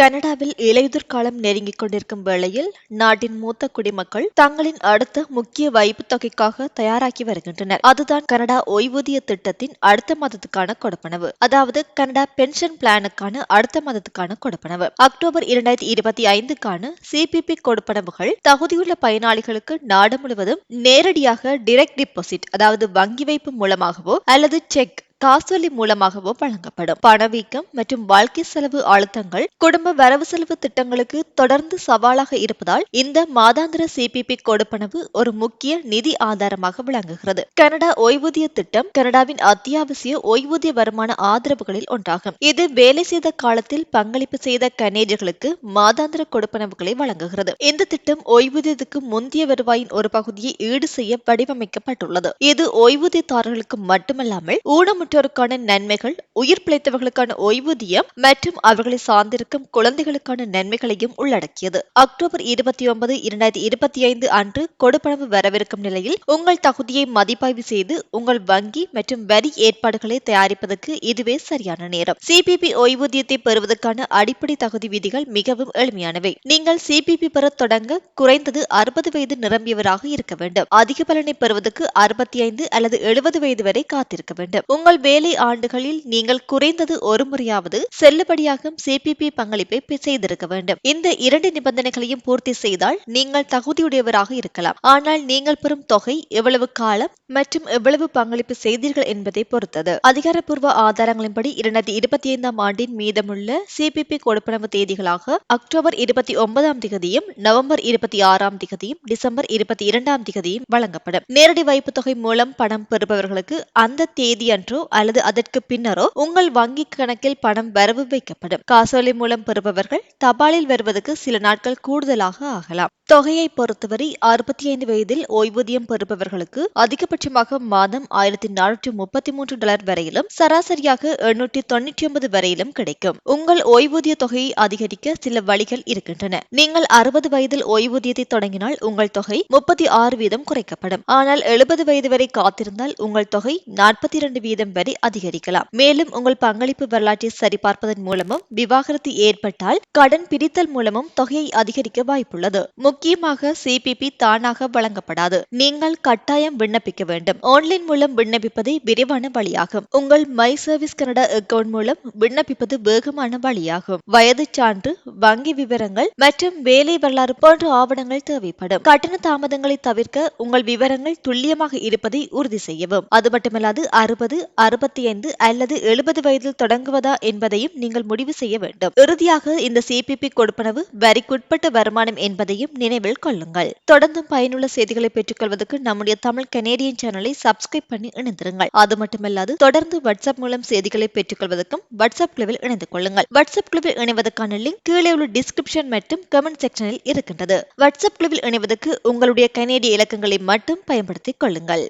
கனடாவில் இலையுதிர்காலம் நெருங்கிக் கொண்டிருக்கும் வேளையில் நாட்டின் மூத்த குடிமக்கள் தங்களின் அடுத்த முக்கிய வைப்பு தொகைக்காக தயாராகி வருகின்றனர். அதுதான் கனடா ஓய்வூதிய திட்டத்தின் அடுத்த மாதத்துக்கான கொடுப்பனவு. அதாவது கனடா பென்ஷன் பிளானுக்கான அடுத்த மாதத்துக்கான கொடுப்பனவு. அக்டோபர் இரண்டாயிரத்தி இருபத்தி ஐந்துக்கான சிபிபி கொடுப்பனவுகள் தகுதியுள்ள பயனாளிகளுக்கு நாடு முழுவதும் நேரடியாக டிரெக்ட் டிபாசிட் அதாவது வங்கி வைப்பு மூலமாகவோ அல்லது செக் காசோலி மூலமாகவோ வழங்கப்படும். பணவீக்கம் மற்றும் வாழ்க்கை செலவு அழுத்தங்கள் குடும்ப வரவு செலவு திட்டங்களுக்கு தொடர்ந்து சவாலாக இருப்பதால் இந்த மாதாந்திர சிபிபி கொடுப்பனவு ஒரு முக்கிய நிதி ஆதாரமாக விளங்குகிறது. கனடா ஓய்வூதிய திட்டம் கனடாவின் அத்தியாவசிய ஓய்வூதிய வருமான ஆதரவுகளில் ஒன்றாகும். இது வேலை செய்த காலத்தில் பங்களிப்பு செய்த கனேடியர்களுக்கு மாதாந்திர கொடுப்பனவுகளை வழங்குகிறது. இந்த திட்டம் ஓய்வூதியத்துக்கு முந்தைய வருவாயின் ஒரு பகுதியை ஈடு செய்ய வடிவமைக்கப்பட்டுள்ளது. இது ஓய்வூதியதாரர்களுக்கு மட்டுமல்லாமல் ஊனமுற்ற ஊனமுற்றோருக்கான நன்மைகள் உயிர் பிழைத்தவர்களுக்கான ஓய்வூதியம் மற்றும் அவர்களை சார்ந்திருக்கும் குழந்தைகளுக்கான நன்மைகளையும் உள்ளடக்கியது. அக்டோபர் இருபத்தி ஒன்பது இரண்டாயிரத்தி இருபத்தி ஐந்து அன்று கொடுப்பனவு வரவிருக்கும் நிலையில் உங்கள் தகுதியை மதிப்பாய்வு செய்து உங்கள் வங்கி மற்றும் வரி ஏற்பாடுகளை தயாரிப்பதற்கு இதுவே சரியான நேரம். சிபிபி ஓய்வூதியத்தை பெறுவதற்கான அடிப்படை தகுதி விதிகள் மிகவும் எளிமையானவை. நீங்கள் சிபிபி பெற தொடங்க குறைந்தது அறுபது வயது நிரம்பியவராக இருக்க வேண்டும். அதிக பலனை பெறுவதற்கு அறுபத்தி ஐந்து அல்லது எழுபது வயது வரை காத்திருக்க வேண்டும். உங்கள் வேலை ஆண்டுகளில் நீங்கள் குறைந்தது ஒரு முறையாவது செல்லுபடியாகும் சிபிபி பங்களிப்பை செய்திருக்க வேண்டும். இந்த இரண்டு நிபந்தனைகளையும் பூர்த்தி செய்தால் நீங்கள் தகுதியுடையவராக இருக்கலாம். ஆனால் நீங்கள் பெறும் தொகை எவ்வளவு காலம் மற்றும் எவ்வளவு பங்களிப்பு செய்தீர்கள் என்பதை பொறுத்தது. அதிகாரப்பூர்வ ஆதாரங்களின்படி இரண்டாயிரத்தி இருபத்தி ஐந்தாம் ஆண்டின் மீதமுள்ள சிபிபி கொடுப்பனவு தேதிகளாக அக்டோபர் இருபத்தி ஒன்பதாம் திகதியும் நவம்பர் இருபத்தி ஆறாம் திகதியும் டிசம்பர் இருபத்தி இரண்டாம் திகதியும் வழங்கப்படும். நேரடி வைப்பு தொகை மூலம் பணம் பெறுபவர்களுக்கு அந்த தேதி அன்றோ அல்லது அதற்கு பின்னரோ உங்கள் வங்கி கணக்கில் பணம் வரவு வைக்கப்படும். காசோலை மூலம் பெறுபவர்கள் தபாலில் வருவதற்கு சில நாட்கள் கூடுதலாக ஆகலாம். தொகையை பொறுத்தவரை அறுபத்தி ஐந்து வயதில் ஓய்வூதியம் பெறுபவர்களுக்கு அதிகபட்சமாக மாதம் ஆயிரத்தி நானூற்றி முப்பத்தி மூன்று டாலர் வரையிலும் சராசரியாக எண்ணூற்றி தொண்ணூற்றி ஒன்பது வரையிலும் கிடைக்கும். உங்கள் ஓய்வூதிய தொகையை அதிகரிக்க சில வழிகள் இருக்கின்றன. நீங்கள் அறுபது வயதில் ஓய்வூதியத்தை தொடங்கினால் உங்கள் தொகை முப்பத்தி ஆறு வீதம் குறைக்கப்படும். ஆனால் எழுபது வயது வரை காத்திருந்தால் உங்கள் தொகை நாற்பத்தி இரண்டு வீதம் வரை அதிகரிக்கலாம். மேலும் உங்கள் பங்களிப்பு வரலாற்றை சரிபார்ப்பதன் மூலமும் விவாகரத்து ஏற்பட்டால் கடன் பிரித்தல் மூலமும் தொகையை அதிகரிக்க வாய்ப்புள்ளது. முக்கியமாக சிபிபி தானாக வழங்கப்படாது. நீங்கள் கட்டாயம் விண்ணப்பிக்க வேண்டும். ஆன்லைன் மூலம் விண்ணப்பிப்பதே விரைவான வழியாகும். உங்கள் மை சர்வீஸ் கனடா அக்கவுண்ட் மூலம் விண்ணப்பிப்பது வேகமான வழியாகும். வயது சான்று வங்கி விவரங்கள் மற்றும் வேலை வரலாறு போன்ற ஆவணங்கள் தேவைப்படும். கட்டண தாமதங்களை தவிர்க்க உங்கள் விவரங்கள் துல்லியமாக இருப்பதை உறுதி செய்யவும். அது மட்டுமல்லாது அறுபது அறுபத்தி ஐந்து அல்லது எழுபது வயதில் தொடங்குவதா என்பதையும் நீங்கள் முடிவு செய்ய வேண்டும். இறுதியாக இந்த சிபிபி கொடுப்பனவு வரிக்குட்பட்ட வருமானம் என்பதையும் நினைவில் கொள்ளுங்கள். தொடர்ந்தும் பயனுள்ள செய்திகளை பெற்றுக்கொள்வதற்கு நம்முடைய தமிழ் கனேடியன் சேனலை சப்ஸ்கிரைப் பண்ணி இணைந்திருங்கள். அது மட்டுமல்லாது தொடர்ந்து வாட்ஸ்அப் மூலம் செய்திகளை பெற்றுக்கொள்வதற்கும் வாட்ஸ்அப் குழுவில் இணைந்து கொள்ளுங்கள். வாட்ஸ்அப் குழுவில் இணைவதற்கான லிங்க் கீழே உள்ள டிஸ்கிரிப்ஷன் மற்றும் கமெண்ட் செக்ஷனில் இருக்கின்றது. வாட்ஸ்அப் குழுவில் இணைவதற்கு உங்களுடைய கனேடிய இலக்கங்களை மட்டும் பயன்படுத்திக் கொள்ளுங்கள்.